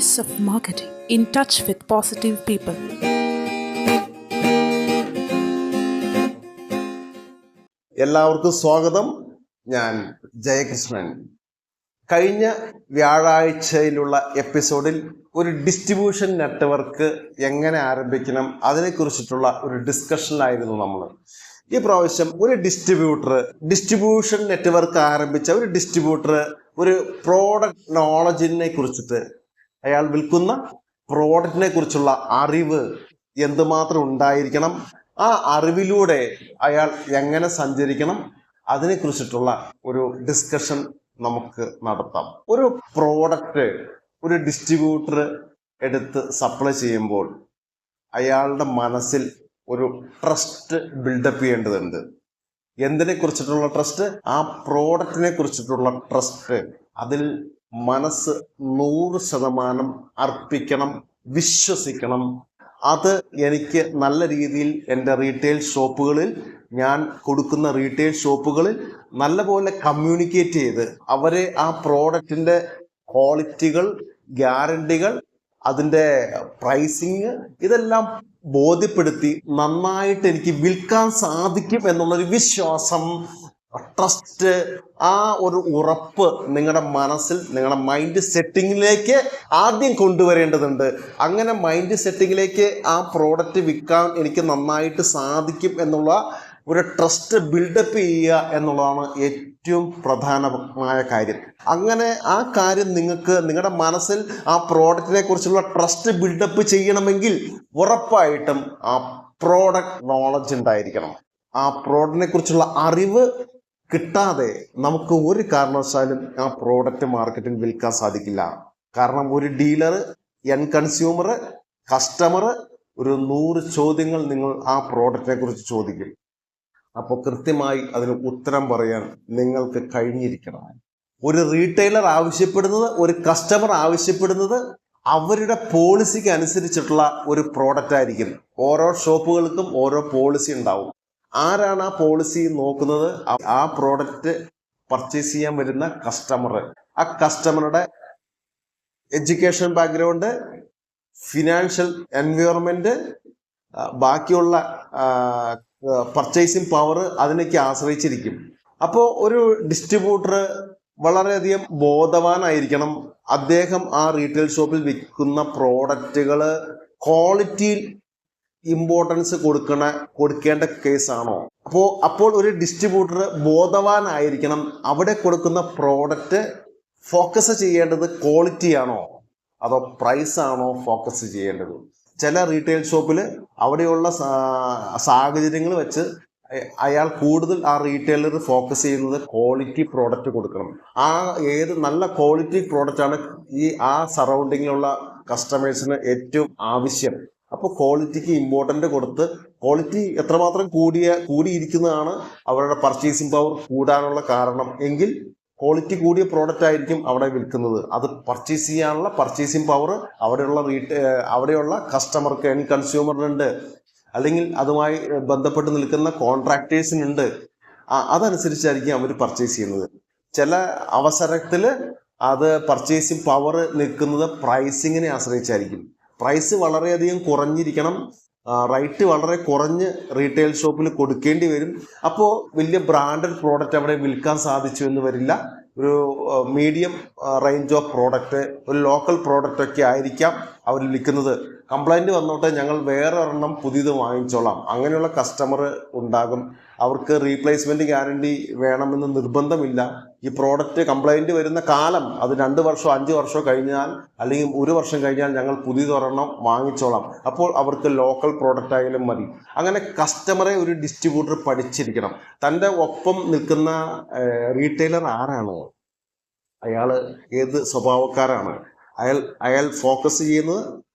Taste of marketing in touch with positive people. എല്ലാവർക്കും സ്വാഗതം. ഞാൻ ജയകൃഷ്ണൻ. കഴിഞ്ഞ വ്യാഴാഴ്ചയിലുള്ള എപ്പിസോഡിൽ ഒരു ഡിസ്ട്രിബ്യൂഷൻ നെറ്റ്വർക്ക് എങ്ങനെ ആരംഭിക്കണം അതിനെക്കുറിച്ചിട്ടുള്ള ഒരു ഡിസ്കഷനിലായിരുന്നു നമ്മൾ. ഈ പ്രാവശ്യം ഒരു ഡിസ്ട്രിബ്യൂട്ടർ ഡിസ്ട്രിബ്യൂഷൻ നെറ്റ്വർക്ക് ആരംഭിച്ച ഒരു ഡിസ്ട്രിബ്യൂട്ടർ ഒരു പ്രോഡക്റ്റ് നോളജിനെ കുറിച്ചിട്ട് അയാൾ വിൽക്കുന്ന പ്രോഡക്റ്റിനെ കുറിച്ചുള്ള അറിവ് എന്തുമാത്രം ഉണ്ടായിരിക്കണം? ആ അറിവിലൂടെ അയാൾ എങ്ങനെ സഞ്ചരിക്കണം? അതിനെക്കുറിച്ചിട്ടുള്ള ഒരു ഡിസ്കഷൻ നമുക്ക് നടത്താം. ഒരു പ്രോഡക്റ്റ് ഒരു ഡിസ്ട്രിബ്യൂട്ടർ എടുത്ത് സപ്ലൈ ചെയ്യുമ്പോൾ അയാളുടെ മനസ്സിൽ ഒരു ട്രസ്റ്റ് ബിൽഡപ്പ് ചെയ്യേണ്ടതുണ്ട്. എന്തിനെ കുറിച്ചിട്ടുള്ള ട്രസ്റ്റ് ആ പ്രോഡക്റ്റിനെ കുറിച്ചിട്ടുള്ള ട്രസ്റ്റ് അതിൽ മനസ്സ് നൂറ് ശതമാനം അർപ്പിക്കണം വിശ്വസിക്കണം. അത് എനിക്ക് നല്ല രീതിയിൽ എന്റെ റീറ്റെയിൽ ഷോപ്പുകളിൽ ഞാൻ കൊടുക്കുന്ന റീറ്റെയിൽ ഷോപ്പുകളിൽ നല്ലപോലെ കമ്മ്യൂണിക്കേറ്റ് ചെയ്ത് അവരെ ആ പ്രോഡക്റ്റിന്റെ ക്വാളിറ്റികൾ ഗ്യാരണ്ടികൾ അതിന്റെ പ്രൈസിങ് ഇതെല്ലാം ബോധ്യപ്പെടുത്തി നന്നായിട്ട് എനിക്ക് വിൽക്കാൻ സാധിക്കും എന്നുള്ളൊരു വിശ്വാസം ട്രസ്റ്റ് ആ ഒരു ഉറപ്പ് നിങ്ങളുടെ മനസ്സിൽ നിങ്ങളുടെ മൈൻഡ് സെറ്റിങ്ങിലേക്ക് ആദ്യം കൊണ്ടുവരേണ്ടതുണ്ട്. അങ്ങനെ മൈൻഡ് സെറ്റിങ്ങിലേക്ക് ആ പ്രോഡക്റ്റ് വിൽക്കാൻ എനിക്ക് നന്നായിട്ട് സാധിക്കും എന്നുള്ള ഒരു ട്രസ്റ്റ് ബിൽഡപ്പ് ചെയ്യുക എന്നുള്ളതാണ് ഏറ്റവും പ്രധാനമായ കാര്യം. അങ്ങനെ ആ കാര്യം നിങ്ങൾക്ക് നിങ്ങളുടെ മനസ്സിൽ ആ പ്രോഡക്റ്റിനെ കുറിച്ചുള്ള ട്രസ്റ്റ് ബിൽഡപ്പ് ചെയ്യണമെങ്കിൽ ഉറപ്പായിട്ടും ആ പ്രോഡക്റ്റ് നോളജ് ഉണ്ടായിരിക്കണം. ആ പ്രോഡക്റ്റിനെ കുറിച്ചുള്ള അറിവ് കിട്ടാതെ നമുക്ക് ഒരു കാരണവശാലും ആ പ്രോഡക്റ്റ് മാർക്കറ്റിൽ വിൽക്കാൻ സാധിക്കില്ല. കാരണം ഒരു ഡീലർ എൻ കൺസ്യൂമർ കസ്റ്റമർ ഒരു നൂറ് ചോദ്യങ്ങൾ നിങ്ങൾ ആ പ്രോഡക്റ്റിനെ കുറിച്ച് ചോദിക്കും. അപ്പോൾ കൃത്യമായി അതിന് ഉത്തരം പറയാൻ നിങ്ങൾക്ക് കഴിഞ്ഞിരിക്കണം. ഒരു റീറ്റെയിലർ ആവശ്യപ്പെടുന്നത് ഒരു കസ്റ്റമർ ആവശ്യപ്പെടുന്നത് അവരുടെ പോളിസിക്ക് അനുസരിച്ചിട്ടുള്ള ഒരു പ്രോഡക്റ്റ് ആയിരിക്കും. ഓരോ ഷോപ്പുകൾക്കും ഓരോ പോളിസി ഉണ്ടാവും. ആരാണ് ആ പോളിസി നോക്കുന്നത്? ആ- പ്രോഡക്റ്റ് പർച്ചേസ് ചെയ്യാൻ വരുന്ന കസ്റ്റമർ ആ കസ്റ്റമറുടെ എഡ്യൂക്കേഷൻ ബാക്ക്ഗ്രൗണ്ട് ഫിനാൻഷ്യൽ എൻവയോൺമെന്റ് ബാക്കിയുള്ള പർച്ചേസിംഗ് പവർ അതിനൊക്കെ ആശ്രയിച്ചിരിക്കും. അപ്പോൾ ഒരു ഡിസ്ട്രിബ്യൂട്ടർ വളരെയധികം ബോധവാനായിരിക്കണം. അദ്ദേഹം ആ റീറ്റെയിൽ ഷോപ്പിൽ വിൽക്കുന്ന പ്രോഡക്റ്റുകൾ ക്വാളിറ്റിയിൽ ഇമ്പോർട്ടൻസ് കൊടുക്കണ കൊടുക്കേണ്ട കേസാണോ അപ്പോൾ അപ്പോൾ ഒരു ഡിസ്ട്രിബ്യൂട്ടർ ബോധവാനായിരിക്കണം. അവിടെ കൊടുക്കുന്ന പ്രോഡക്റ്റ് ഫോക്കസ് ചെയ്യേണ്ടത് ക്വാളിറ്റി ആണോ? അതോ പ്രൈസ് ആണോ ഫോക്കസ് ചെയ്യേണ്ടത്? ചില റീറ്റെയിൽ ഷോപ്പിൽ അവിടെയുള്ള സാഹചര്യങ്ങൾ വെച്ച് അയാൾ കൂടുതൽ ആ റീറ്റെയിലർ ഫോക്കസ് ചെയ്യുന്നത് ക്വാളിറ്റി പ്രോഡക്റ്റ് കൊടുക്കണം. ആ ഏത് നല്ല ക്വാളിറ്റി പ്രോഡക്റ്റ് ആണ് ഈ ആ സറൗണ്ടിങ്ങിലുള്ള കസ്റ്റമേഴ്സിന് ഏറ്റവും ആവശ്യം. അപ്പോൾ ക്വാളിറ്റിക്ക് ഇമ്പോർട്ടന്റ് കൊടുത്ത് ക്വാളിറ്റി എത്രമാത്രം കൂടിയ കൂടിയിരിക്കുന്നതാണ് അവരുടെ പർച്ചേസിംഗ് പവർ കൂടാനുള്ള കാരണം. എങ്കിൽ ക്വാളിറ്റി കൂടിയ പ്രോഡക്റ്റ് ആയിരിക്കും അവിടെ വിൽക്കുന്നത്. അത് പർച്ചേസ് ചെയ്യാനുള്ള പർച്ചേസിംഗ് പവർ അവിടെയുള്ള റീറ്റെ അവിടെയുള്ള കസ്റ്റമർക്ക് എൻ കൺസ്യൂമറിനുണ്ട് അല്ലെങ്കിൽ അതുമായി ബന്ധപ്പെട്ട് നിൽക്കുന്ന കോൺട്രാക്ടേഴ്സിനുണ്ട് അതനുസരിച്ചായിരിക്കും അവർ പർച്ചേസ് ചെയ്യുന്നത്. ചില അവസരത്തിൽ അത് പർച്ചേസിംഗ് പവർ നിൽക്കുന്നത് പ്രൈസിങ്ങിനെ ആശ്രയിച്ചായിരിക്കും. പ്രൈസ് വളരെയധികം കുറഞ്ഞിരിക്കണം. റേറ്റ് വളരെ കുറഞ്ഞ് റീറ്റെയിൽ ഷോപ്പിൽ കൊടുക്കേണ്ടി വരും. അപ്പോൾ വലിയ ബ്രാൻഡഡ് പ്രോഡക്റ്റ് അവിടെ വിൽക്കാൻ സാധിച്ചു എന്ന് വരില്ല. ഒരു മീഡിയം റേഞ്ച് ഓഫ് പ്രോഡക്റ്റ് ഒരു ലോക്കൽ പ്രോഡക്റ്റ് ഒക്കെ ആയിരിക്കാം അവർ വിൽക്കുന്നത്. കംപ്ലൈന്റ് വന്നോട്ടെ ഞങ്ങൾ വേറെ ഒരെണ്ണം പുതിയത് വാങ്ങിച്ചോളാം. അങ്ങനെയുള്ള കസ്റ്റമർ ഉണ്ടാകും. അവർക്ക് റീപ്ലേസ്മെന്റ് ഗ്യാരണ്ടി വേണമെന്ന് നിർബന്ധമില്ല. ഈ പ്രോഡക്റ്റ് കംപ്ലൈന്റ് വരുന്ന കാലം അത് രണ്ട് വർഷമോ അഞ്ച് വർഷമോ കഴിഞ്ഞാൽ അല്ലെങ്കിൽ ഒരു വർഷം കഴിഞ്ഞാൽ ഞങ്ങൾ പുതിയതൊരെണ്ണം വാങ്ങിച്ചോളാം. അപ്പോൾ അവർക്ക് ലോക്കൽ പ്രോഡക്റ്റ് ആയാലും മതി. അങ്ങനെ കസ്റ്റമറെ ഒരു ഡിസ്ട്രിബ്യൂട്ടർ പഠിച്ചിരിക്കണം. തന്റെ ഒപ്പം നിൽക്കുന്ന റീറ്റെയിലർ ആരാണോ? അയാൾ ഏത് സ്വഭാവക്കാരാണ്? അയാൾ അയാൾ ഫോക്കസ് ചെയ്യുന്നത്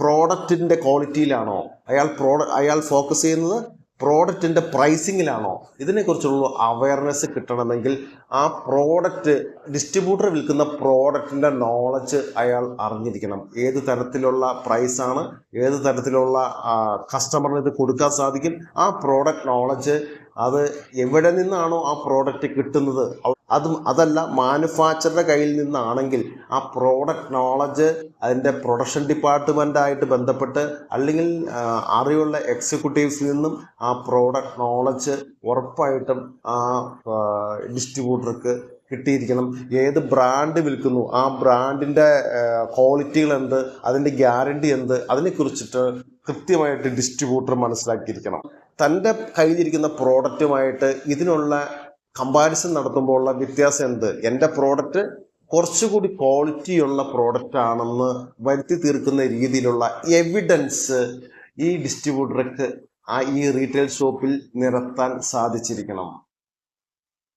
പ്രോഡക്റ്റിന്റെ ക്വാളിറ്റിയിലാണോ? അയാൾ പ്രോഡ അയാൾ ഫോക്കസ് ചെയ്യുന്നത് പ്രോഡക്റ്റിന്റെ പ്രൈസിങ്ങിലാണോ? ഇതിനെക്കുറിച്ചുള്ള അവയർനെസ് കിട്ടണമെങ്കിൽ ആ പ്രോഡക്റ്റ് ഡിസ്ട്രിബ്യൂട്ടർ വിൽക്കുന്ന പ്രോഡക്റ്റിന്റെ നോളജ് അയാൾ അറിഞ്ഞിരിക്കണം. ഏത് തരത്തിലുള്ള പ്രൈസാണ് ഏത് തരത്തിലുള്ള കസ്റ്റമറിന് ഇത് കൊടുക്കാൻ സാധിക്കും ആ പ്രോഡക്റ്റ് നോളജ് അത് എവിടെ നിന്നാണോ ആ പ്രോഡക്റ്റ് കിട്ടുന്നത്? അതും അതല്ല മാനുഫാക്ചറുടെ കയ്യിൽ നിന്നാണെങ്കിൽ ആ പ്രോഡക്റ്റ് നോളജ് അതിന്റെ പ്രൊഡക്ഷൻ ഡിപ്പാർട്ട്മെന്റായിട്ട് ബന്ധപ്പെട്ട് അല്ലെങ്കിൽ അറിവുള്ള എക്സിക്യൂട്ടീവ്സിൽ നിന്നും ആ പ്രോഡക്റ്റ് നോളജ് ഉറപ്പായിട്ടും ആ ഡിസ്ട്രിബ്യൂട്ടർക്ക് കിട്ടിയിരിക്കണം. ഏത് ബ്രാൻഡ് വിൽക്കുന്നു ആ ബ്രാൻഡിന്റെ ക്വാളിറ്റികൾ എന്ത് അതിന്റെ ഗ്യാരണ്ടി എന്ത് അതിനെക്കുറിച്ചിട്ട് കൃത്യമായിട്ട് ഡിസ്ട്രിബ്യൂട്ടർ മനസ്സിലാക്കിയിരിക്കണം. തന്റെ കയ്യിലിരിക്കുന്ന പ്രോഡക്റ്റുമായിട്ട് ഇതിനുള്ള കമ്പാരിസൺ നടത്തുമ്പോൾ ഉള്ള വ്യത്യാസം എന്ത്? എന്റെ പ്രോഡക്റ്റ് കുറച്ചുകൂടി ക്വാളിറ്റിയുള്ള പ്രോഡക്റ്റ് ആണെന്ന് വരുത്തി തീർക്കുന്ന രീതിയിലുള്ള എവിഡൻസ് ഈ ഡിസ്ട്രിബ്യൂട്ടർക്ക് ആ ഈ റീറ്റെയിൽ ഷോപ്പിൽ നിരത്താൻ സാധിച്ചിരിക്കണം.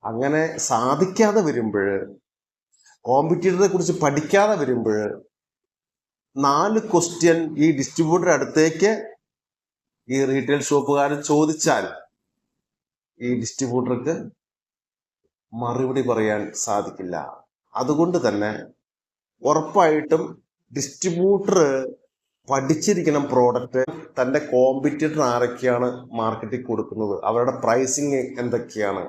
അങ്ങനെ സാധിക്കാതെ വരുമ്പോൾ കോമ്പറ്റീറ്ററെ കുറിച്ച് പഠിക്കാതെ വരുമ്പോൾ നാല് ക്വസ്റ്റ്യൻ ഈ ഡിസ്ട്രിബ്യൂട്ടർ അടുത്തേക്ക് ഈ റീറ്റെയിൽ ഷോപ്പുകാരൻ ചോദിച്ചാൽ ഈ ഡിസ്ട്രിബ്യൂട്ടർക്ക് മറുപടി പറയാൻ സാധിക്കില്ല. അതുകൊണ്ട് തന്നെ ഉറപ്പായിട്ടും ഡിസ്ട്രിബ്യൂട്ടർ പഠിച്ചിരിക്കണം പ്രോഡക്റ്റ് തന്റെ കോമ്പറ്റീറ്റർ ആരൊക്കെയാണ് മാർക്കറ്റിൽ കൊടുക്കുന്നത് അവരുടെ പ്രൈസിങ് എന്തൊക്കെയാണ്.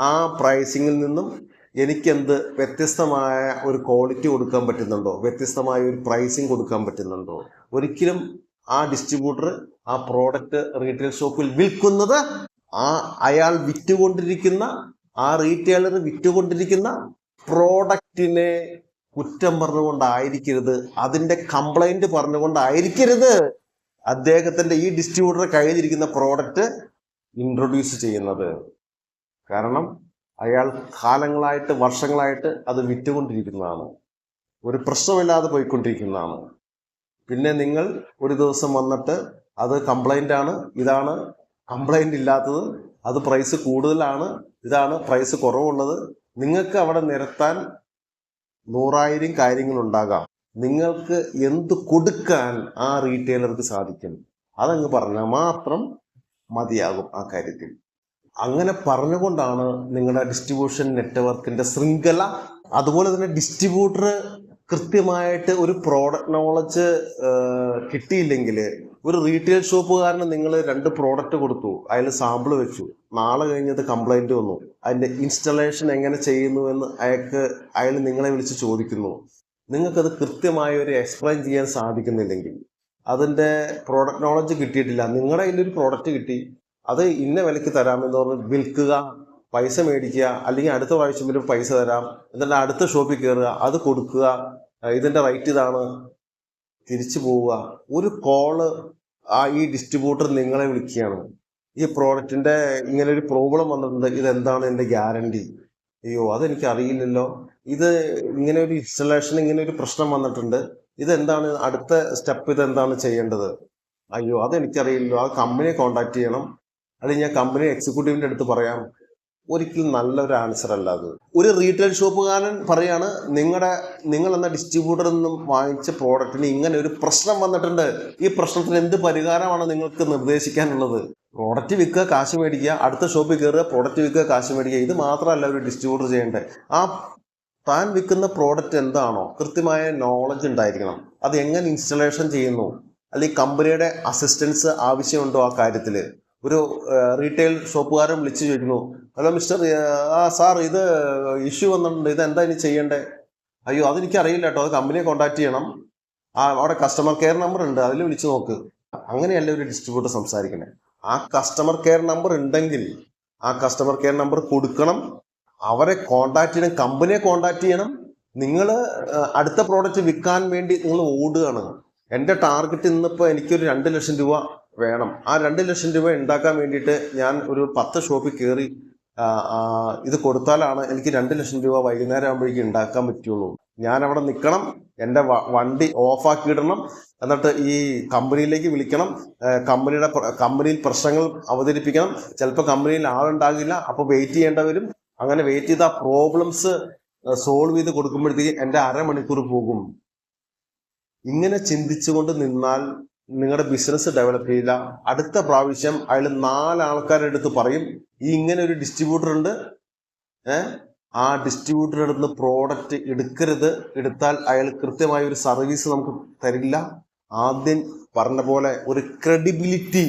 ആ പ്രൈസിങ്ങിൽ നിന്നും എനിക്കെന്ത് വ്യത്യസ്തമായ ഒരു ക്വാളിറ്റി കൊടുക്കാൻ പറ്റുന്നുണ്ടോ? വ്യത്യസ്തമായ ഒരു പ്രൈസിങ് കൊടുക്കാൻ പറ്റുന്നുണ്ടോ? ഒരിക്കലും ആ ഡിസ്ട്രിബ്യൂട്ടർ ആ പ്രോഡക്റ്റ് റീറ്റെയിൽ ഷോപ്പിൽ വിൽക്കുന്നത് ആ അയാൾ വിറ്റുകൊണ്ടിരിക്കുന്ന ആ റീറ്റെയിലർ വിറ്റുകൊണ്ടിരിക്കുന്ന പ്രോഡക്റ്റിനെ കുറ്റം പറഞ്ഞുകൊണ്ടായിരിക്കരുത്. അതിന്റെ കംപ്ലൈന്റ് പറഞ്ഞുകൊണ്ടായിരിക്കരുത്. അദ്ദേഹത്തിന്റെ ഈ ഡിസ്ട്രിബ്യൂട്ടർ കയ്യിലിരിക്കുന്ന പ്രോഡക്റ്റ് ഇൻട്രൊഡ്യൂസ് ചെയ്യുന്നത്. കാരണം അയാൾ കാലങ്ങളായിട്ട് വർഷങ്ങളായിട്ട് അത് വിറ്റുകൊണ്ടിരിക്കുന്നതാണ്. ഒരു പ്രശ്നമില്ലാതെ പോയിക്കൊണ്ടിരിക്കുന്നതാണ്. പിന്നെ നിങ്ങൾ ഒരു ദിവസം വന്നിട്ട് അത് കംപ്ലൈന്റ് ആണ് ഇതാണ് കംപ്ലൈന്റ് ഇല്ലാത്തത് അത് പ്രൈസ് കൂടുതലാണ്. ഇതാണ് പ്രൈസ് കുറവുള്ളത്. നിങ്ങൾക്ക് അവിടെ നിരത്താൻ നൂറായിരം കാര്യങ്ങളുണ്ടാകാം. നിങ്ങൾക്ക് എന്ത് കൊടുക്കാൻ ആ റീറ്റെയിലർക്ക് സാധിക്കും. അതങ്ങ് പറഞ്ഞാൽ മാത്രം മതിയാകും ആ കാര്യത്തിൽ. അങ്ങനെ പറഞ്ഞുകൊണ്ടാണ് നിങ്ങളുടെ ഡിസ്ട്രിബ്യൂഷൻ നെറ്റ്വർക്കിന്റെ ശൃംഖല അതുപോലെ തന്നെ ഡിസ്ട്രിബ്യൂട്ടർ കൃത്യമായിട്ട് ഒരു പ്രോഡക്റ്റ് നോളജ് കിട്ടിയില്ലെങ്കിൽ ഒരു റീറ്റെയിൽ ഷോപ്പുകാരന് നിങ്ങൾ രണ്ട് പ്രോഡക്റ്റ് കൊടുത്തു. അതിൽ സാമ്പിൾ വെച്ചു. നാളെ കഴിഞ്ഞത് കംപ്ലൈന്റ് വന്നു. അതിന്റെ ഇൻസ്റ്റലേഷൻ എങ്ങനെ ചെയ്യുന്നു എന്ന് അയാൾക്ക് അയാൾ നിങ്ങളെ വിളിച്ച് ചോദിക്കുന്നു. നിങ്ങൾക്കത് കൃത്യമായി ഒരു എക്സ്പ്ലെയിൻ ചെയ്യാൻ സാധിക്കുന്നില്ലെങ്കിൽ. അതിന്റെ പ്രോഡക്റ്റ് നോളജ് കിട്ടിയിട്ടില്ല. നിങ്ങളുടെ ഒരു പ്രോഡക്റ്റ് കിട്ടി. അത് ഇന്ന വിലക്ക് തരാമെന്ന് പറഞ്ഞ് വിൽക്കുക പൈസ മേടിക്കുക അല്ലെങ്കിൽ അടുത്ത പ്രാവശ്യം പൈസ തരാം എന്നിട്ട് അടുത്ത ഷോപ്പിൽ കയറുക അത് കൊടുക്കുക ഇതിന്റെ റേറ്റ് ഇതാണ് തിരിച്ചു പോവുക. ഒരു കോൾ ആ ഈ ഡിസ്ട്രിബ്യൂട്ടർ നിങ്ങളെ വിളിക്കുകയാണ്. ഈ പ്രോഡക്റ്റിന്റെ ഇങ്ങനെ ഒരു പ്രോബ്ലം വന്നിട്ടുണ്ട്. ഇതെന്താണ് എന്റെ ഗ്യാരണ്ടി അയ്യോ അതെനിക്ക് അറിയില്ലല്ലോ ഇത് ഇങ്ങനെ ഒരു ഇൻസ്റ്റലേഷൻ ഇങ്ങനെ ഒരു പ്രശ്നം വന്നിട്ടുണ്ട്. ഇതെന്താണ്? അടുത്ത സ്റ്റെപ്പ് ഇതെന്താണ് ചെയ്യേണ്ടത്? അയ്യോ അതെനിക്കറിയില്ലല്ലോ. ആ കമ്പനിയെ കോണ്ടാക്ട് ചെയ്യണം. അല്ലെങ്കിൽ ഞാൻ കമ്പനി എക്സിക്യൂട്ടീവിന്റെ അടുത്ത് പറയാം. ഒരിക്കലും നല്ലൊരു ആൻസർ അല്ല അത്. ഒരു റീറ്റെയിൽ ഷോപ്പുകാരൻ പറയാണ് നിങ്ങളുടെ നിങ്ങൾ എന്ന ഡിസ്ട്രിബ്യൂട്ടറിൽ നിന്നും വാങ്ങിച്ച പ്രോഡക്റ്റിന് ഇങ്ങനെ ഒരു പ്രശ്നം വന്നിട്ടുണ്ട്. ഈ പ്രശ്നത്തിന് എന്ത് പരിഹാരമാണ് നിങ്ങൾക്ക് നിർദ്ദേശിക്കാനുള്ളത്? പ്രോഡക്റ്റ് വിൽക്കുക കാശ് മേടിക്കുക അടുത്ത ഷോപ്പിൽ കയറുക പ്രോഡക്റ്റ് വിൽക്കുക കാശ് മേടിക്കുക. ഇത് മാത്രമല്ല ഒരു ഡിസ്ട്രിബ്യൂട്ടർ ചെയ്യേണ്ടത്. ആ താൻ വിൽക്കുന്ന പ്രോഡക്റ്റ് എന്താണോ? കൃത്യമായ നോളജ് ഉണ്ടായിരിക്കണം. അത് എങ്ങനെ ഇൻസ്റ്റലേഷൻ ചെയ്യുന്നു? അല്ലെങ്കിൽ കമ്പനിയുടെ അസിസ്റ്റൻസ് ആവശ്യമുണ്ടോ ആ കാര്യത്തിൽ ഒരു റീറ്റെയിൽ ഷോപ്പുകാരൻ വിളിച്ചു ചോദിക്കുന്നു ഹലോ മിസ്റ്റർ ആ സാർ ഇത് ഇഷ്യൂ വന്നിട്ടുണ്ട്. ഇത് എന്താ ഇനി ചെയ്യേണ്ടേ? അയ്യോ അതെനിക്ക് അറിയില്ല കേട്ടോ. അത് കമ്പനിയെ കോൺടാക്ട് ചെയ്യണം. ആ അവിടെ കസ്റ്റമർ കെയർ നമ്പർ ഉണ്ട്. അതിൽ വിളിച്ചു നോക്ക്. അങ്ങനെയല്ല ഒരു ഡിസ്ട്രിബ്യൂട്ടർ സംസാരിക്കണേ? ആ കസ്റ്റമർ കെയർ നമ്പർ ഉണ്ടെങ്കിൽ ആ കസ്റ്റമർ കെയർ നമ്പർ കൊടുക്കണം. അവരെ കോണ്ടാക്ട് ചെയ്യണം. കമ്പനിയെ കോണ്ടാക്ട് ചെയ്യണം. നിങ്ങൾ അടുത്ത പ്രോഡക്റ്റ് വിൽക്കാൻ വേണ്ടി നിങ്ങൾ ഓടുകയാണ്. എന്റെ ടാർഗറ്റ് ഇന്നിപ്പോൾ എനിക്കൊരു രണ്ട് ലക്ഷം രൂപ വേണം. ആ രണ്ട് ലക്ഷം രൂപ ഉണ്ടാക്കാൻ വേണ്ടിയിട്ട് ഞാൻ ഒരു പത്ത് ഷോപ്പിൽ കയറി ഇത് കൊടുത്താലാണ് എനിക്ക് രണ്ട് ലക്ഷം രൂപ വൈകുന്നേരം ആകുമ്പോഴേക്കും ഉണ്ടാക്കാൻ പറ്റുള്ളൂ. ഞാൻ അവിടെ നിൽക്കണം എന്റെ വണ്ടി ഓഫാക്കിയിടണം എന്നിട്ട് ഈ കമ്പനിയിലേക്ക് വിളിക്കണം കമ്പനിയുടെ കമ്പനിയിൽ പ്രശ്നങ്ങൾ അവതരിപ്പിക്കണം. ചിലപ്പോൾ കമ്പനിയിൽ ആളുണ്ടാകില്ല അപ്പോൾ വെയിറ്റ് ചെയ്യേണ്ട വരും. അങ്ങനെ വെയിറ്റ് ചെയ്ത പ്രോബ്ലംസ് സോൾവ് ചെയ്ത് കൊടുക്കുമ്പോഴത്തേക്ക് എന്റെ അരമണിക്കൂർ പോകും. ഇങ്ങനെ ചിന്തിച്ചുകൊണ്ട് നിന്നാൽ നിങ്ങളുടെ ബിസിനസ് ഡെവലപ്പ് ചെയ്യില്ല. അടുത്ത പ്രാവശ്യം അയാൾ നാല് ആൾക്കാരുടെ അടുത്ത് പറയും ഈ ഇങ്ങനെ ഒരു ഡിസ്ട്രിബ്യൂട്ടർ ഉണ്ട്. ഏഹ് ആ ഡിസ്ട്രിബ്യൂട്ടറുടെ അടുത്ത് പ്രോഡക്റ്റ് എടുക്കരുത്. എടുത്താൽ അയാൾ കൃത്യമായ ഒരു സർവീസ് നമുക്ക് തരില്ല. ആദ്യം പറഞ്ഞ പോലെ ഒരു ക്രെഡിബിലിറ്റി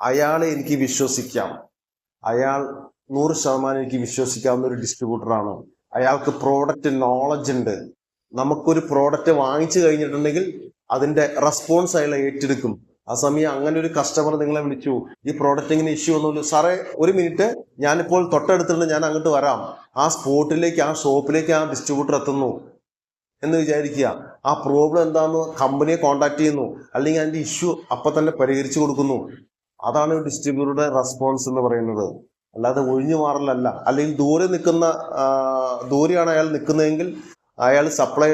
അയാളെ എനിക്ക് വിശ്വസിക്കാം. അയാൾ നൂറ് ശതമാനം എനിക്ക് വിശ്വസിക്കാവുന്ന ഒരു ഡിസ്ട്രിബ്യൂട്ടറാണ് അയാൾക്ക് പ്രോഡക്റ്റ് നോളജ് ഉണ്ട്. നമുക്കൊരു പ്രോഡക്റ്റ് വാങ്ങിച്ചു കഴിഞ്ഞിട്ടുണ്ടെങ്കിൽ അതിന്റെ റെസ്പോൺസ് അയാൾ ഏറ്റെടുക്കും. ആ സമയം അങ്ങനെ ഒരു കസ്റ്റമർ നിങ്ങളെ വിളിച്ചു. ഈ പ്രോഡക്റ്റ് ഇങ്ങനെ ഇഷ്യൂ ഒന്നുമില്ല സാറേ ഒരു മിനിറ്റ് ഞാനിപ്പോൾ തൊട്ടടുത്തുണ്ട് ഞാൻ അങ്ങോട്ട് വരാം. ആ സ്പോട്ടിലേക്ക് ആ ഷോപ്പിലേക്ക് ആ ഡിസ്ട്രിബ്യൂട്ടർ എത്തുന്നു. എന്ന് വിചാരിക്കുക. ആ പ്രോബ്ലം എന്താണെന്ന് കമ്പനിയെ കോൺടാക്ട് ചെയ്യുന്നു. അല്ലെങ്കിൽ അതിന്റെ ഇഷ്യൂ അപ്പൊ തന്നെ പരിഹരിച്ചു കൊടുക്കുന്നു. അതാണ് ഡിസ്ട്രിബ്യൂട്ടറുടെ റെസ്പോൺസ് എന്ന് പറയുന്നത്. അല്ലാതെ ഒഴിഞ്ഞു മാറലല്ല. അല്ലെങ്കിൽ ദൂരെ നിൽക്കുന്ന ദൂരെയാണ് അയാൾ നിൽക്കുന്നതെങ്കിൽ അയാൾ സപ്ലൈ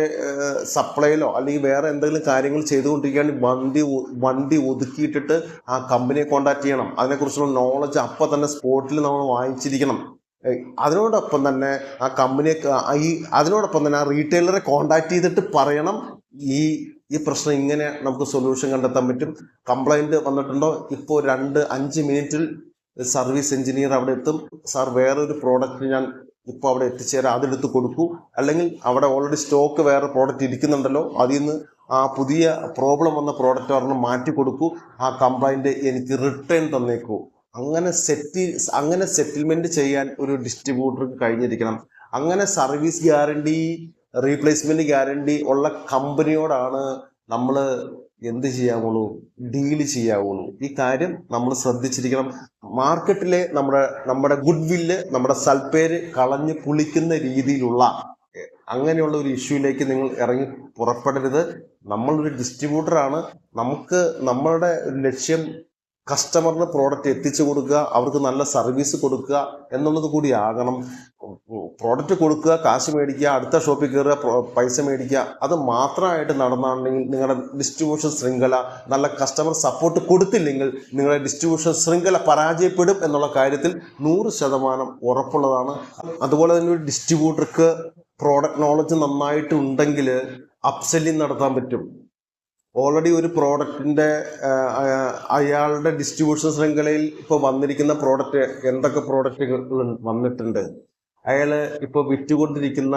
സപ്ലൈയിലോ അല്ലെങ്കിൽ വേറെ എന്തെങ്കിലും കാര്യങ്ങൾ ചെയ്തുകൊണ്ടിരിക്കുകയാണെങ്കിൽ വണ്ടി വണ്ടി ഒതുക്കിയിട്ടിട്ട് ആ കമ്പനിയെ കോൺടാക്ട് ചെയ്യണം. അതിനെക്കുറിച്ചുള്ള നോളജ് അപ്പം തന്നെ സ്പോട്ടിൽ നമ്മൾ വാങ്ങിച്ചിരിക്കണം. അതിനോടൊപ്പം തന്നെ ആ കമ്പനിയെ ഈ അതിനോടൊപ്പം തന്നെ ആ റീറ്റെയിലറെ കോൺടാക്ട് ചെയ്തിട്ട് പറയണം. ഈ ഈ പ്രശ്നം ഇങ്ങനെ നമുക്ക് സൊല്യൂഷൻ കണ്ടെത്താൻ പറ്റും. കംപ്ലൈന്റ് വന്നിട്ടുണ്ടോ? ഇപ്പോൾ രണ്ട് അഞ്ച് മിനിറ്റിൽ സർവീസ് എഞ്ചിനീയർ അവിടെ എത്തും. സാർ വേറൊരു പ്രോഡക്റ്റ് ഞാൻ ഇപ്പോൾ അവിടെ എത്തിച്ചേരാം അതെടുത്ത് കൊടുക്കൂ. അല്ലെങ്കിൽ അവിടെ ഓൾറെഡി സ്റ്റോക്ക് വേറെ പ്രോഡക്റ്റ് ഇരിക്കുന്നുണ്ടല്ലോ അതിൽ നിന്ന് ആ പുതിയ പ്രോബ്ലം വന്ന പ്രോഡക്റ്റ് ഒരെണ്ണം മാറ്റി കൊടുക്കൂ. ആ കംപ്ലൈന്റ് എനിക്ക് റിട്ടേൺ തന്നേക്കൂ. അങ്ങനെ സെറ്റിൽ അങ്ങനെ സെറ്റിൽമെന്റ് ചെയ്യാൻ ഒരു ഡിസ്ട്രിബ്യൂട്ടർക്ക് കഴിഞ്ഞിരിക്കണം. അങ്ങനെ സർവീസ് ഗ്യാരണ്ടി റീപ്ലേസ്മെന്റ് ഗ്യാരണ്ടി ഉള്ള കമ്പനിയോടാണ് നമ്മൾ എന്ത് ചെയ്യാവുള്ളൂ ഡീൽ ചെയ്യാവുള്ളൂ ഈ കാര്യം നമ്മൾ ശ്രദ്ധിച്ചിരിക്കണം. മാർക്കറ്റിലെ നമ്മുടെ നമ്മുടെ ഗുഡ് വില്ല് നമ്മുടെ സൽപ്പേര് കളഞ്ഞ് പുളിക്കുന്ന രീതിയിലുള്ള അങ്ങനെയുള്ള ഒരു ഇഷ്യൂയിലേക്ക് നിങ്ങൾ ഇറങ്ങി പുറപ്പെടരുത്. നമ്മളൊരു ഡിസ്ട്രിബ്യൂട്ടറാണ്. നമുക്ക് നമ്മളുടെ ലക്ഷ്യം കസ്റ്റമറിന് പ്രോഡക്റ്റ് എത്തിച്ചു കൊടുക്കുക അവർക്ക് നല്ല സർവീസ് കൊടുക്കുക എന്നുള്ളത് കൂടി ആകണം. പ്രോഡക്റ്റ് കൊടുക്കുക കാശ് മേടിക്കുക അടുത്ത ഷോപ്പിൽ കയറുക പൈസ മേടിക്കുക അത് മാത്രമായിട്ട് നടന്നാണെങ്കിൽ നിങ്ങളുടെ ഡിസ്ട്രിബ്യൂഷൻ ശൃംഖല നല്ല കസ്റ്റമർ സപ്പോർട്ട് കൊടുത്തില്ലെങ്കിൽ നിങ്ങളുടെ ഡിസ്ട്രിബ്യൂഷൻ ശൃംഖല പരാജയപ്പെടും എന്നുള്ള കാര്യത്തിൽ നൂറ് ശതമാനം ഉറപ്പുള്ളതാണ്. അതുപോലെ തന്നെ ഒരു ഡിസ്ട്രിബ്യൂട്ടർക്ക് പ്രോഡക്റ്റ് നോളജ് നന്നായിട്ട് ഉണ്ടെങ്കിൽ അപ്സെല്ലിംഗ് നടത്താൻ പറ്റും. ഓൾറെഡി ഒരു പ്രോഡക്റ്റിന്റെ അയാളുടെ ഡിസ്ട്രിബ്യൂഷൻ ശൃംഖലയിൽ ഇപ്പോൾ വന്നിരിക്കുന്ന പ്രോഡക്റ്റ് എന്തൊക്കെ പ്രോഡക്റ്റുകൾ വന്നിട്ടുണ്ട്? അയാൾ ഇപ്പോൾ വിറ്റുകൊണ്ടിരിക്കുന്ന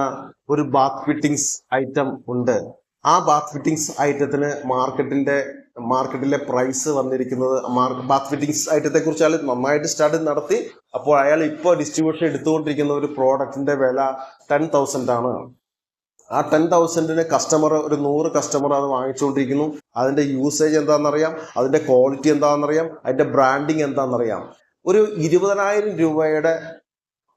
ഒരു ബാത്ത് ഫിറ്റിംഗ്സ് ഐറ്റം ഉണ്ട്. ആ ബാത്ത് ഫിറ്റിംഗ്സ് ഐറ്റത്തിന് മാർക്കറ്റിന്റെ മാർക്കറ്റിലെ പ്രൈസ് വന്നിരിക്കുന്നത് ബാത്ത് ഫിറ്റിംഗ്സ് ഐറ്റത്തെ കുറിച്ച് അയാൾ നന്നായിട്ട് സ്റ്റഡി നടത്തി. അപ്പോൾ അയാൾ ഇപ്പോൾ ഡിസ്ട്രിബ്യൂഷൻ എടുത്തുകൊണ്ടിരിക്കുന്ന ഒരു പ്രോഡക്റ്റിന്റെ വില ടെൻ തൗസൻഡ് ആണ്. ആ ടെൻ തൗസൻഡിന് കസ്റ്റമർ ഒരു നൂറ് കസ്റ്റമർ അത് വാങ്ങിച്ചുകൊണ്ടിരിക്കുന്നു. അതിന്റെ യൂസേജ് എന്താണെന്നറിയാം അതിന്റെ ക്വാളിറ്റി എന്താണെന്നറിയാം അതിന്റെ ബ്രാൻഡിങ് എന്താണെന്നറിയാം. ഒരു ഇരുപതിനായിരം രൂപയുടെ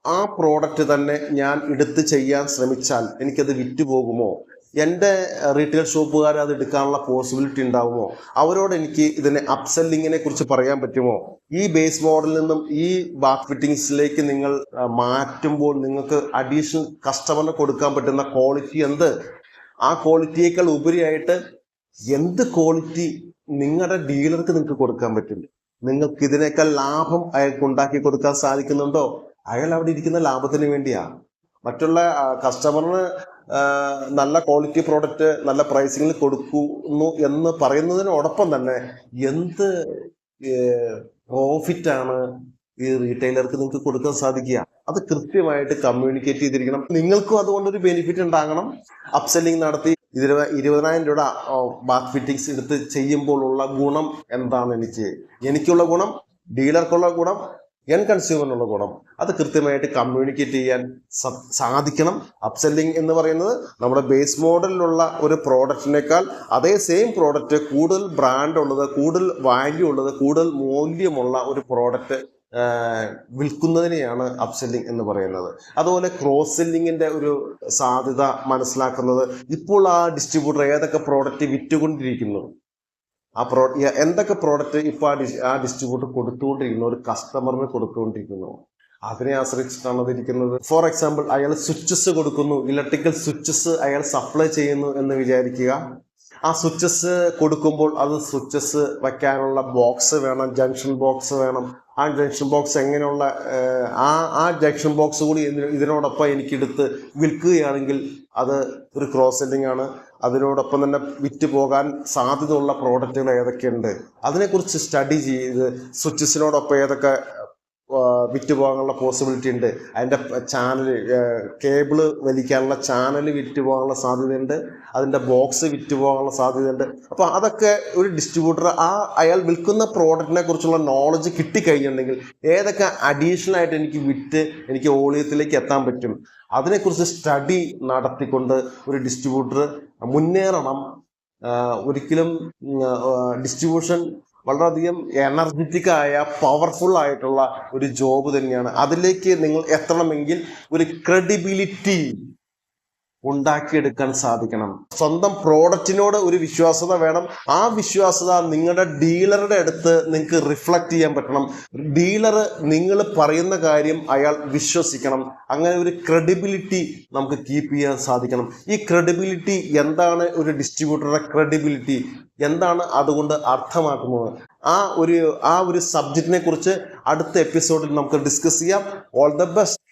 ആ പ്രോഡക്റ്റ് തന്നെ ഞാൻ എടുത്ത് ചെയ്യാൻ ശ്രമിച്ചാൽ എനിക്കത് വിറ്റ് പോകുമോ എന്റെ റീറ്റെയിൽ ഷോപ്പുകാർ അത് എടുക്കാനുള്ള പോസിബിലിറ്റി ഉണ്ടാവുമോ? അവരോട് എനിക്ക് ഇതിനെ അപ്സെല്ലിങ്ങിനെ കുറിച്ച് പറയാൻ പറ്റുമോ? ഈ ബേസ് മോഡലിൽ നിന്നും ഈ ബാത്ത് ഫിറ്റിങ്സിലേക്ക് നിങ്ങൾ മാറ്റുമ്പോൾ നിങ്ങൾക്ക് അഡീഷണൽ കസ്റ്റമറിന് കൊടുക്കാൻ പറ്റുന്ന ക്വാളിറ്റി എന്ത്? ആ ക്വാളിറ്റിയേക്കാൾ ഉപരിയായിട്ട് എന്ത് ക്വാളിറ്റി നിങ്ങളുടെ ഡീലർക്ക് നിങ്ങൾക്ക് കൊടുക്കാൻ പറ്റില്ല നിങ്ങൾക്ക് ഇതിനേക്കാൾ ലാഭം അയാൾക്ക് ഉണ്ടാക്കി കൊടുക്കാൻ സാധിക്കുന്നുണ്ടോ? അയാൾ അവിടെ ഇരിക്കുന്ന ലാഭത്തിന് വേണ്ടിയാ. മറ്റുള്ള കസ്റ്റമറിന് നല്ല ക്വാളിറ്റി പ്രോഡക്റ്റ് നല്ല പ്രൈസിങ്ങിൽ കൊടുക്കുന്നു എന്ന് പറയുന്നതിനോടൊപ്പം തന്നെ എന്ത് പ്രോഫിറ്റാണ് ഈ റീറ്റെയിലർക്ക് നിങ്ങൾക്ക് കൊടുക്കാൻ സാധിക്കുക? അത് കൃത്യമായിട്ട് കമ്മ്യൂണിക്കേറ്റ് ചെയ്തിരിക്കണം. നിങ്ങൾക്കും അതുകൊണ്ടൊരു ബെനിഫിറ്റ് ഉണ്ടാകണം. അപ്സെല്ലിംഗ് നടത്തി ഇതിൽ ഇരുപതിനായിരം രൂപ ബാത്ത് ഫിറ്റിംഗ്സ് എടുത്ത് ചെയ്യുമ്പോഴുള്ള ഗുണം എന്താണ് എനിക്ക്? എനിക്കുള്ള ഗുണം ഡീലർക്കുള്ള ഗുണം എൻ കൺസ്യൂമറിനുള്ള ഗുണം. അത് കൃത്യമായിട്ട് കമ്മ്യൂണിക്കേറ്റ് ചെയ്യാൻ സാധിക്കണം. അപ്സെല്ലിംഗ് എന്ന് പറയുന്നത് നമ്മുടെ ബേസ് മോഡലിലുള്ള ഒരു പ്രോഡക്റ്റിനേക്കാൾ അതേ സെയിം പ്രോഡക്റ്റ് കൂടുതൽ ബ്രാൻഡ് ഉള്ളത് കൂടുതൽ വാല്യൂ ഉള്ളത് കൂടുതൽ മൂല്യമുള്ള ഒരു പ്രോഡക്റ്റ് വിൽക്കുന്നതിനെയാണ് അപ്സെല്ലിംഗ് എന്ന് പറയുന്നത്. അതുപോലെ ക്രോസ് സെല്ലിങ്ങിന്റെ ഒരു സാധ്യത മനസ്സിലാക്കുന്നത് ഇപ്പോൾ ആ ഡിസ്ട്രിബ്യൂട്ടർ ഏതൊക്കെ പ്രോഡക്റ്റ് വിറ്റുകൊണ്ടിരിക്കുന്നു. ആ പ്രോ എന്തൊക്കെ പ്രോഡക്റ്റ് ഇപ്പോൾ ആ ഡിസ് ആ ഡിസ്ട്രിബ്യൂട്ടർ കൊടുത്തുകൊണ്ടിരിക്കുന്നു ഒരു കസ്റ്റമറിന് കൊടുത്തുകൊണ്ടിരിക്കുന്നു. അതിനെ ആശ്രയിച്ചിട്ടാണ് അതിരിക്കുന്നത്. ഫോർ എക്സാമ്പിൾ അയാൾ സ്വിച്ചസ് കൊടുക്കുന്നു ഇലക്ട്രിക്കൽ സ്വിച്ചസ് അയാൾ സപ്ലൈ ചെയ്യുന്നു എന്ന് വിചാരിക്കുക. ആ സ്വിച്ചസ് കൊടുക്കുമ്പോൾ അത് സ്വിച്ചസ് വയ്ക്കാനുള്ള ബോക്സ് വേണം ജംഗ്ഷൻ ബോക്സ് വേണം. ആ ജംഗ്ഷൻ ബോക്സ് എങ്ങനെയുള്ള ആ ആ ജംഗ്ഷൻ ബോക്സ് കൂടി ഇതിനോടൊപ്പം എനിക്കെടുത്ത് വിൽക്കുകയാണെങ്കിൽ അത് ഒരു ക്രോസ് സെല്ലിംഗ് ആണ്. അതിനോടൊപ്പം തന്നെ വിറ്റ് പോകാൻ സാധ്യതയുള്ള പ്രോഡക്റ്റുകൾ ഏതൊക്കെയുണ്ട്? അതിനെക്കുറിച്ച് സ്റ്റഡി ചെയ്ത് സ്വിച്ചസിനോടൊപ്പം ഏതൊക്കെ വിറ്റുപോകാനുള്ള പോസിബിലിറ്റി ഉണ്ട്. അതിന്റെ ചാനൽ കേബിൾ വലിക്കാനുള്ള ചാനൽ വിറ്റുപോകാനുള്ള സാധ്യതയുണ്ട്. അതിന്റെ ബോക്സ് വിറ്റുപോകാനുള്ള സാധ്യതയുണ്ട്. അപ്പോൾ അതൊക്കെ ഒരു ഡിസ്ട്രിബ്യൂട്ടർ ആ അയാൾ വിൽക്കുന്ന പ്രോഡക്റ്റിനെ കുറിച്ചുള്ള നോളജ് കിട്ടിക്കഴിഞ്ഞിട്ടുണ്ടെങ്കിൽ ഏതൊക്കെ അഡീഷണൽ ആയിട്ട് എനിക്ക് വിറ്റ് എനിക്ക് ഓളിയത്തിലേക്ക് എത്താൻ പറ്റും? അതിനെക്കുറിച്ച് സ്റ്റഡി നടത്തിക്കൊണ്ട് ഒരു ഡിസ്ട്രിബ്യൂട്ടർ മുന്നേറണം. ഒരിക്കലും ഡിസ്ട്രിബ്യൂഷൻ വളരെയധികം എനർജറ്റിക് ആയ പവർഫുൾ ആയിട്ടുള്ള ഒരു ജോബ് തന്നെയാണ്. അതിലേക്ക് നിങ്ങൾ എത്തണമെങ്കിൽ ഒരു ക്രെഡിബിലിറ്റി ഉണ്ടാക്കിയെടുക്കാൻ സാധിക്കണം. സ്വന്തം പ്രോഡക്റ്റിനോട് ഒരു വിശ്വാസത വേണം. ആ വിശ്വാസത നിങ്ങളുടെ ഡീലറുടെ അടുത്ത് നിങ്ങൾക്ക് റിഫ്ലക്റ്റ് ചെയ്യാൻ പറ്റണം. ഡീലർ നിങ്ങൾ പറയുന്ന കാര്യം അയാൾ വിശ്വസിക്കണം. അങ്ങനെ ഒരു ക്രെഡിബിലിറ്റി നമുക്ക് കീപ്പ് ചെയ്യാൻ സാധിക്കണം. ഈ ക്രെഡിബിലിറ്റി എന്താണ് ഒരു ഡിസ്ട്രിബ്യൂട്ടറുടെ ക്രെഡിബിലിറ്റി എന്താണ് അതുകൊണ്ട് അർത്ഥമാക്കുന്നത്? ആ ഒരു ആ ഒരു സബ്ജക്റ്റിനെ കുറിച്ച് അടുത്ത എപ്പിസോഡിൽ നമുക്ക് ഡിസ്കസ് ചെയ്യാം. All the best